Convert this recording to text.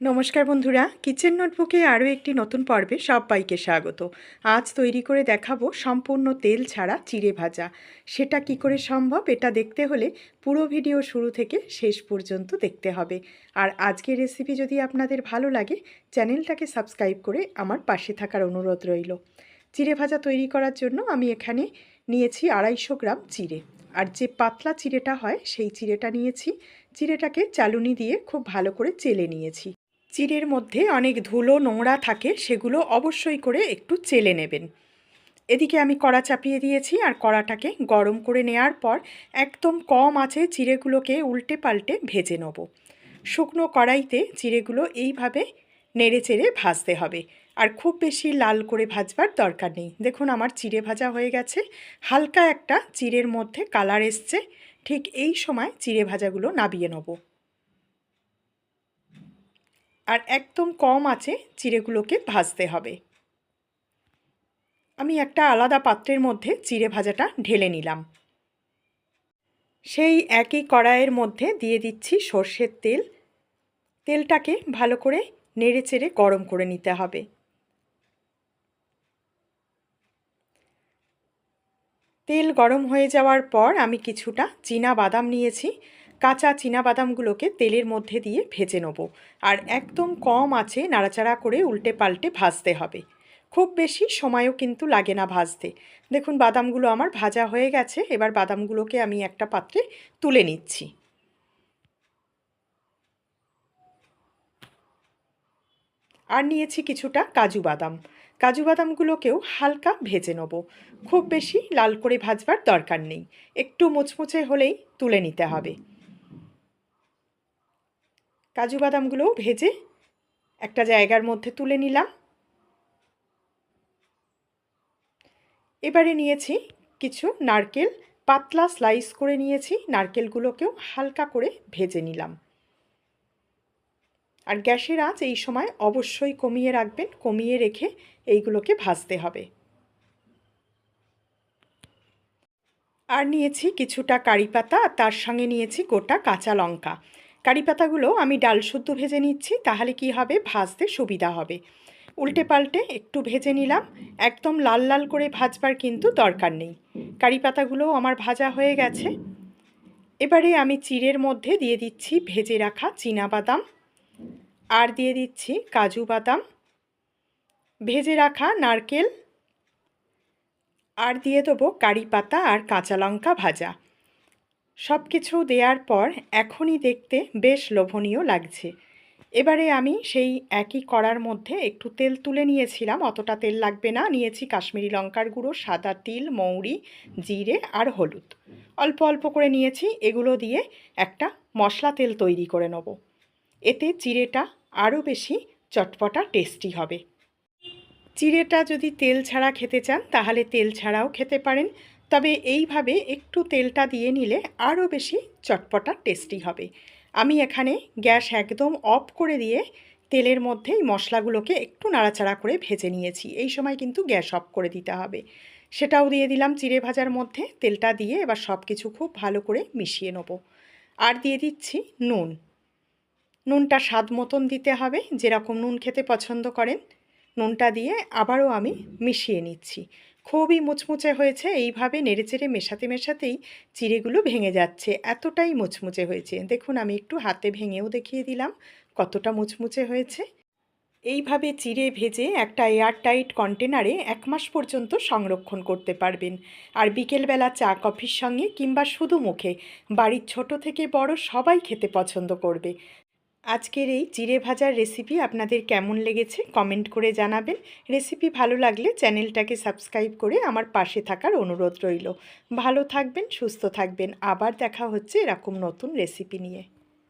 নমস্কার বন্ধুরা, কিচেন নোটবুকে আরও একটি নতুন পর্বে সবাইকে স্বাগত। আজ তৈরি করে দেখাবো সম্পূর্ণ তেল ছাড়া চিড়ে ভাজা। সেটা কি করে সম্ভব এটা দেখতে হলে পুরো ভিডিও শুরু থেকে শেষ পর্যন্ত দেখতে হবে। আর আজকের রেসিপি যদি আপনাদের ভালো লাগে, চ্যানেলটাকে সাবস্ক্রাইব করে আমার পাশে থাকার অনুরোধ রইল। চিড়ে ভাজা তৈরি করার জন্য আমি এখানে নিয়েছি আড়াইশো গ্রাম চিড়ে। আর যে পাতলা চিড়েটা হয়, সেই চিড়েটা নিয়েছি। চিড়েটাকে চালুনি দিয়ে খুব ভালো করে চেলে নিয়েছি। চিড়ের মধ্যে অনেক ধুলো, নোংরা থাকে, সেগুলো অবশ্যই করে একটু চেলে নেবেন। এদিকে আমি কড়া চাপিয়ে দিয়েছি আর কড়াটাকে গরম করে নেওয়ার পর একদম কম আছে চিড়েগুলোকে উল্টে পাল্টে ভেজে নেব। শুকনো কড়াইতে চিড়েগুলো এইভাবে নেড়ে চেড়ে ভাজতে হবে। আর খুব বেশি লাল করে ভাজবার দরকার নেই। দেখুন আমার চিড়ে ভাজা হয়ে গেছে। হালকা একটা চিড়ের মধ্যে কালার এসছে। ঠিক এই সময় চিড়ে ভাজাগুলো নাবিয়ে নেব। আর একদম কম আছে চিড়েগুলোকে ভাজতে হবে। আমি একটা আলাদা পাত্রের মধ্যে চিড়ে ভাজাটা ঢেলে নিলাম। সেই একই কড়াইয়ের মধ্যে দিয়ে দিচ্ছি সর্ষের তেল। তেলটাকে ভালো করে নেড়ে চেড়ে গরম করে নিতে হবে। তেল গরম হয়ে যাওয়ার পর আমি কিছুটা চীনা বাদাম নিয়েছি। কাঁচা বাদামগুলোকে তেলের মধ্যে দিয়ে ভেজে নেব। আর একদম কম আছে নাড়াচাড়া করে উল্টে পাল্টে ভাজতে হবে। খুব বেশি সময়ও কিন্তু লাগে না ভাজতে। দেখুন, বাদামগুলো আমার ভাজা হয়ে গেছে। এবার বাদামগুলোকে আমি একটা পাত্রে তুলে নিচ্ছি। আর নিয়েছি কিছুটা কাজু বাদাম। কাজু বাদামগুলোকেও হালকা ভেজে নেব। খুব বেশি লাল করে ভাজবার দরকার নেই। একটু মুচমুচে হলেই তুলে নিতে হবে। কাজু বাদামগুলোও ভেজে একটা জায়গার মধ্যে তুলে নিলাম। এবারে নিয়েছি কিছু নারকেল, পাতলা স্লাইস করে নিয়েছি, নারকেলগুলোকেও হালকা করে ভেজে নিলাম। আর গ্যাসের আঁচ এই সময় অবশ্যই কমিয়ে রাখবেন, কমিয়ে রেখে এইগুলোকে ভাজতে হবে। আর নিয়েছি কিছুটা কারি পাতা তার সঙ্গে নিয়েছি গোটা কাঁচা লঙ্কা। কারি পাতাগুলো আমি ডাল শুদ্ধ ভেজে নিচ্ছি, তাহলে কি হবে? ভাজতে সুবিধা হবে। উল্টে পাল্টে একটু ভেজে নিলাম। একদম লাল লাল করে ভাজবার কিন্তু দরকার নেই। কারি পাতাগুলোও আমার ভাজা হয়ে গেছে। এবারে আমি চিড়ের মধ্যে দিয়ে দিচ্ছি ভেজে রাখা বাদাম আর দিয়ে দিচ্ছি কাজু বাদাম। ভেজে রাখা নারকেল আর দিয়ে দেবো কারি পাতা আর কাঁচা লঙ্কা ভাজা। সব কিছু দেওয়ার পর এখনই দেখতে বেশ লোভনীয় লাগছে। এবারে আমি সেই একই কড়ার মধ্যে একটু তেল তুলে নিয়েছিলাম। অতটা তেল লাগবে না। নিয়েছি কাশ্মীরি লঙ্কার গুঁড়ো, সাদা তিল, মৌরি, জিরে আর হলুদ। অল্প অল্প করে নিয়েছি। এগুলো দিয়ে একটা মশলা তেল তৈরি করে নেব। এতে চিড়েটা আরও বেশি চটপটা টেস্টি হবে। চিড়েটা যদি তেল ছাড়া খেতে চান, তাহলে তেল ছাড়াও খেতে পারেন। তবে এইভাবে একটু তেলটা দিয়ে নিলে আরও বেশি চটপটা টেস্টি হবে। আমি এখানে গ্যাস একদম অফ করে দিয়ে তেলের মধ্যেই মশলাগুলোকে একটু নাড়াচাড়া করে ভেজে নিয়েছি। এই সময় কিন্তু গ্যাস অফ করে দিতে হবে। সেটাও দিয়ে দিলাম চিড়ে ভাজার মধ্যে। তেলটা দিয়ে এবার সব কিছু খুব ভালো করে মিশিয়ে নেব। আর দিয়ে দিচ্ছি নুন। নুনটা স্বাদ মতন দিতে হবে, যেরকম নুন খেতে পছন্দ করেন। নুনটা দিয়ে আবারও আমি মিশিয়ে নিচ্ছি। খুবই মুচমুচে হয়েছে। এইভাবে নেড়েচেড়ে মেশাতে মেশাতেই চিড়েগুলো ভেঙে যাচ্ছে। এতটাই মুচমুচে হয়েছে। দেখুন, আমি একটু হাতে ভেঙেও দেখিয়ে দিলাম কতটা মুচমুচে হয়েছে। এইভাবে চিড়ে ভেজে একটা এয়ারটাইট কন্টেনারে এক মাস পর্যন্ত সংরক্ষণ করতে পারবেন। আর বিকেলবেলা চা, কফির সঙ্গে কিংবা শুধু মুখে। বাড়ির ছোট থেকে বড় সবাই খেতে পছন্দ করবে। আজকের এই জিরে ভাজার রেসিপি আপনাদের কেমন লেগেছে কমেন্ট করে জানাবেন। রেসিপি ভালো লাগলে চ্যানেলটাকে সাবস্ক্রাইব করে আমার পাশে থাকার অনুরোধ রইল। ভালো থাকবেন, সুস্থ থাকবেন। আবার দেখা হচ্ছে এরকম নতুন রেসিপি নিয়ে।